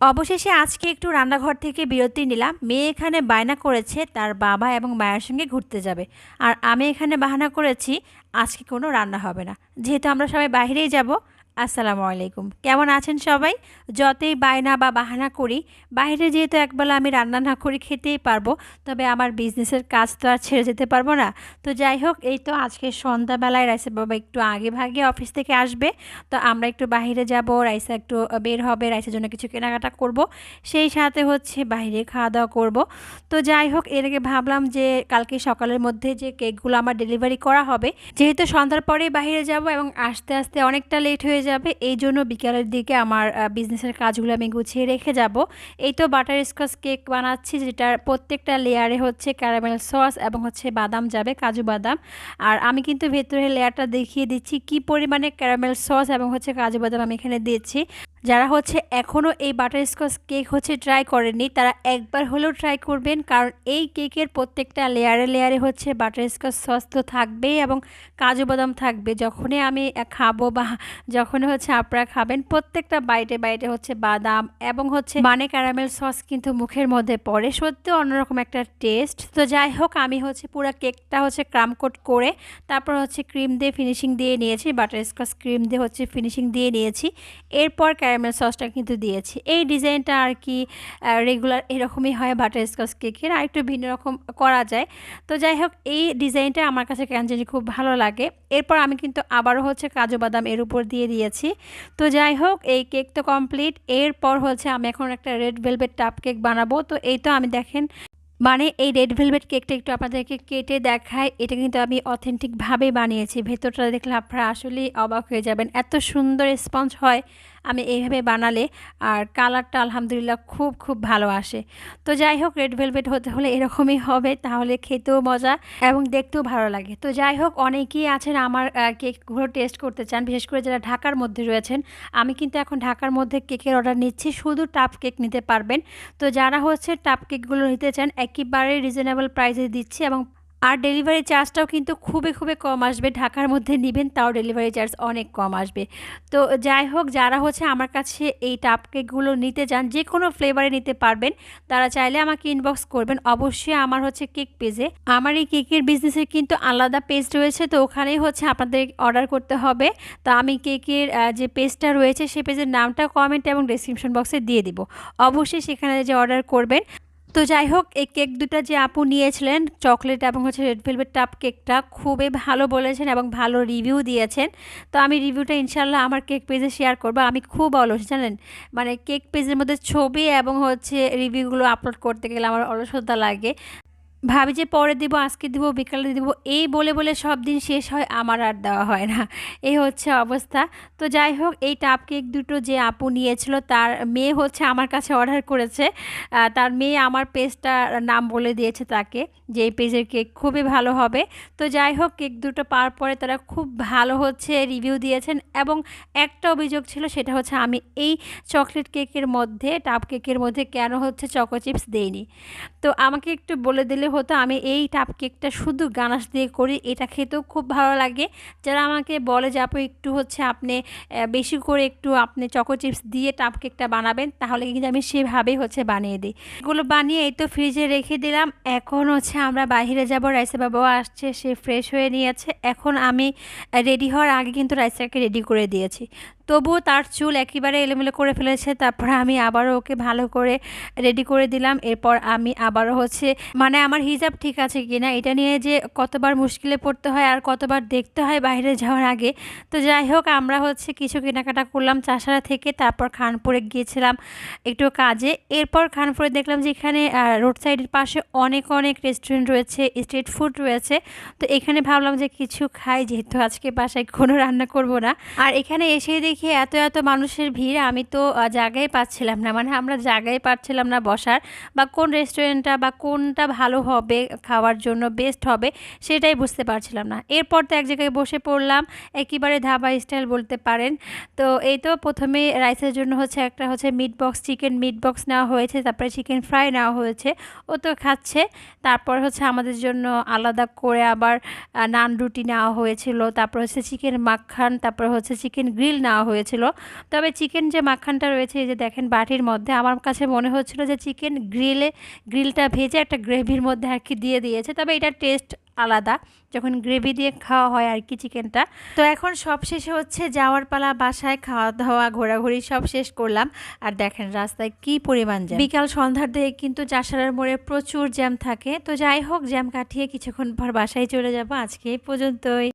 অবশেষে আজকে একটু রান্নাঘর থেকে বিরতি নিলাম। মেয়ে এখানে বায়না করেছে, তার বাবা এবং মায়ের সঙ্গে ঘুরতে যাবে। আর আমি এখানে বাহানা করেছি, আজকে কোনো রান্না হবে না। যেহেতু আমরা সবাই বাইরেই যাব আসসালামু আলাইকুম। কেমন আছেন সবাই? যতই বায়না বা বাহানা করি, বাইরে যেহেতু একবেলা আমি রান্না না করে খেতেই পারব, তবে আমার বিজনেসের কাজ তো আর ছেড়ে যেতে পারব না। তো যাই হোক, এই তো আজকে সন্ধ্যাবেলায় রাইসা বাবা একটু আগে ভাগে অফিস থেকে আসবে। তো আমরা একটু বাইরে যাব, রাইসা একটু বের হবে, রাইসের জন্য কিছু কেনাকাটা করব। সেই সাথে হচ্ছে বাইরে খাওয়া দাওয়া করব। তো যাই হোক, এর আগে ভাবলাম যে কালকে সকালের মধ্যে যে কেকগুলো আমার ডেলিভারি করা হবে, যেহেতু সন্ধ্যার পরেই বাইরে যাব এবং আসতে আসতে অনেকটা লেট হয়ে যাবে। এই জন্য বিকেলের দিকে আমার বিজনেসের কাজগুলো আমি গুছিয়ে রেখে যাব। এই তো বাটার স্কচ কেক বানাচ্ছি, যেটার প্রত্যেকটা লেয়ারে হচ্ছে ক্যারামেল সস এবং হচ্ছে বাদাম যাবে, কাজু বাদাম। আর আমি কিন্তু ভেতরে লেয়ারটা দেখিয়ে দিচ্ছি, কি পরিমাণে ক্যারামেল সস এবং হচ্ছে কাজু বাদাম আমি এখানে দিয়েছি যারা হচ্ছে এখনও এই বাটার স্কচ কেক হচ্ছে ট্রাই করেননি, তারা একবার হলেও ট্রাই করবেন, কারণ এই কেকের প্রত্যেকটা লেয়ারে লেয়ারে হচ্ছে বাটার স্কচ সস তো থাকবেই এবং কাজু বাদাম থাকবে। যখনই আমি খাব বা যখনই হচ্ছে আপনারা খাবেন, প্রত্যেকটা বাইটে বাইটে হচ্ছে বাদাম এবং হচ্ছে মানে ক্যারামেল সস কিন্তু মুখের মধ্যে পড়ে। সত্যি অন্যরকম একটা টেস্ট তো যাই হোক, আমি হচ্ছে পুরো কেকটা হচ্ছে ক্রামকোট করে তারপর হচ্ছে ক্রিম দিয়ে ফিনিশিং দিয়ে নিয়েছি বাটার স্কচ ক্রিম দিয়ে হচ্ছে ফিনিশিং দিয়ে নিয়েছি। এরপর ক্যারামেল সসটা কিন্তু দিয়েছি। এই ডিজাইনটা আর কি রেগুলার এরকমই হয় বাটার স্কচ কেকের আর একটু ভিন্ন রকম করা যায়। তো যাই হোক, এই ডিজাইনটা আমার কাছে কেন জানি খুব ভালো লাগে। এরপর আমি কিন্তু আবারও হচ্ছে কাজু বাদাম এর উপর দিয়ে দিয়েছি। তো যাই হোক, এই কেক তো কমপ্লিট এরপর হচ্ছে আমি এখন একটা রেড ভেলভেট টাপ কেক বানাবো। তো এই তো আমি দেখেন মানে এই রেড ভেলভেট কেকটা একটু আপনাদেরকে কেটে দেখায় এটা কিন্তু আমি অথেন্টিকভাবে বানিয়েছি। ভেতরটা দেখলে আপনারা আসলেই অবাক হয়ে যাবেন। এত সুন্দর স্পঞ্জ হয়। আমি এইভাবে বানালে আর কালারটা আলহামদুলিল্লাহ খুব খুব ভালো আসে। তো যাই হোক রেড ভেলভেট হতে হলে এরকমই হবে, তাহলে খেতেও মজা এবং দেখতেও ভালো লাগে। তো যাই হোক অনেকেই আছেন আমার কেকগুলো টেস্ট করতে চান, বিশেষ করে যারা ঢাকার মধ্যে রয়েছেন। আমি কিন্তু এখন ঢাকার মধ্যে কেকের অর্ডার নিচ্ছি, শুধু টাপ কেক নিতে পারবেন। তো যারা হচ্ছে টাপ কেকগুলো নিতে চান, একেবারে রিজনেবল প্রাইসে দিচ্ছি এবং আর ডেলিভারি চার্জটাও কিন্তু খুবই খুবই কম আসবে। ঢাকার মধ্যে নেবেন, তাও ডেলিভারি চার্জ অনেক কম আসবে। তো যাই হোক, যারা হচ্ছে আমার কাছে এই টাপ কেকগুলো নিতে চান যে কোনো ফ্লেভারে নিতে পারবেন, তারা চাইলে আমাকে ইনবক্স করবেন। অবশ্যই আমার হচ্ছে কেক পেজে আমার এই কেকের বিজনেসের কিন্তু আলাদা পেজ রয়েছে, তো ওখানেই হচ্ছে আপনাদের অর্ডার করতে হবে। তো আমি কেকের যে পেজটা রয়েছে সেই পেজের নামটা কমেন্ট এবং ডিসক্রিপশন বক্সে দিয়ে দিব। অবশ্যই সেখানে যে অর্ডার করবেন তো যাই হোক এই কেক দুটা যে আপু নিয়েছিলেন, চকলেট এবং হচ্ছে রেড ভেলভেট টাপ কেকটা, খুবই ভালো বলেছেন এবং ভালো রিভিউ দিয়েছেন। তো আমি রিভিউটা ইনশাল্লাহ আমার কেক পেজে শেয়ার করব। আমি খুব অলস, জানেন? মানে কেক পেজের মধ্যে ছবি এবং হচ্ছে রিভিউগুলো আপলোড করতে গেলে আমার অলসতা লাগে। ভাবি যে পরে দিব, আজকে দিব, বিকালে দিব, এই বলে বলে সব দিন শেষ হয়, আমার আর দেওয়া হয় না। এই হচ্ছে অবস্থা। তো যাই হোক, এই টাপ কেক দুটো যে আপু নিয়েছিল, তার মেয়ে হচ্ছে আমার কাছে অর্ডার করেছে। তার মেয়ে আমার পেজটার নাম বলে দিয়েছে তাকে, যে এই পেজের কেক খুবই ভালো হবে। তো যাই হোক, কেক দুটো পাওয়ার পরে তারা খুব ভালো হচ্ছে রিভিউ দিয়েছেন এবং একটা অভিযোগ ছিল, সেটা হচ্ছে আমি এই চকলেট কেকের মধ্যে টাপ কেকের মধ্যে কেন হচ্ছে চকো চিপস দেইনি। তো আমাকে একটু বলে দিলে হতো, আমি এই টাপ কেকটা শুধু গানাশ দিয়ে করি, এটা খেতেও খুব ভালো লাগে। যারা আমাকে বলে যে, আপু, একটু হচ্ছে আপনি বেশি করে একটু আপনি চকো চিপস দিয়ে টাপ কেকটা বানাবেন, তাহলে কিন্তু আমি সেভাবেই হচ্ছে বানিয়ে দিই। এগুলো বানিয়ে এই তো ফ্রিজে রেখে দিলাম। এখন হচ্ছে আমরা বাইরে যাব রাইসা বাবাও আসছে, সে ফ্রেশ হয়ে নিয়েছে। এখন আমি রেডি হওয়ার আগে কিন্তু রাইসাকে রেডি করে দিয়েছি। তবুও তার চুল একেবারে এলোমেলো করে ফেলেছে। তারপর আমি আবারও ওকে ভালো করে রেডি করে দিলাম। এরপর আমি আবারও হচ্ছে মানে আমার হিজাব ঠিক আছে কি না এটা নিয়ে যে কতবার মুশকিলে পড়তে হয় আর কতবার দেখতে হয় বাইরে যাওয়ার আগে। তো যাই হোক, আমরা হচ্ছে কিছু কেনাকাটা করলাম চাষারা থেকে, তারপর খানপুরে গিয়েছিলাম একটু কাজে। এরপর খানপুরে দেখলাম যে এখানে রোড সাইডের পাশে অনেক অনেক রেস্টুরেন্ট রয়েছে স্ট্রিট ফুড রয়েছে। তো এখানে ভাবলাম যে কিছু খাই, যেহেতু আজকে বাসায় কোনো রান্না করব না। আর এখানে এসে দেখি দেখে এত এত মানুষের ভিড়, আমি তো জায়গায় পাচ্ছিলাম না। মানে আমরা জায়গায় পাচ্ছিলাম না বসার বা কোন রেস্টুরেন্টটা বা কোনটা ভালো হবে খাওয়ার জন্য বেস্ট হবে সেটাই বুঝতে পারছিলাম না। এরপর তো এক জায়গায় বসে পড়লাম, একেবারে ধাবা স্টাইল বলতে পারেন। তো এই তো প্রথমে রাইসের জন্য হচ্ছে একটা হচ্ছে meat box chicken meat box নেওয়া হয়েছে, তারপরে চিকেন ফ্রাই নেওয়া হয়েছে, ও তো খাচ্ছে। তারপর হচ্ছে আমাদের জন্য আলাদা করে আবার নান রুটি নেওয়া হয়েছিল, তারপর হচ্ছে চিকেন মাখান, তারপর হচ্ছে চিকেন গ্রিল নেওয়া হয়েছিল। তবে চিকেন যে মাখানটা রয়েছে, এই যে দেখেন বাটির মধ্যে, আমার কাছে মনে হচ্ছিল যে চিকেন গ্রিলে গ্রিলটা ভেজে একটা গ্রেভির মধ্যে আর কি দিয়ে দিয়েছে। তবে এটার টেস্ট আলাদা, যখন গ্রেভি দিয়ে খাওয়া হয় আর কি চিকেনটা তো এখন সব শেষে হচ্ছে যাওয়ার পালা, বাসায় খাওয়া দাওয়া ঘোরাঘুরি সব শেষ করলাম। আর দেখেন রাস্তায় কি পরিমাণ জ্যাম বিকাল সন্ধ্যার দিকে কিন্তু চাষারার মোড়ে প্রচুর জ্যাম থাকে। তো যাই হোক জ্যাম কাটিয়ে কিছুক্ষণ পর বাসায় চলে যাব। আজকে এই পর্যন্তই।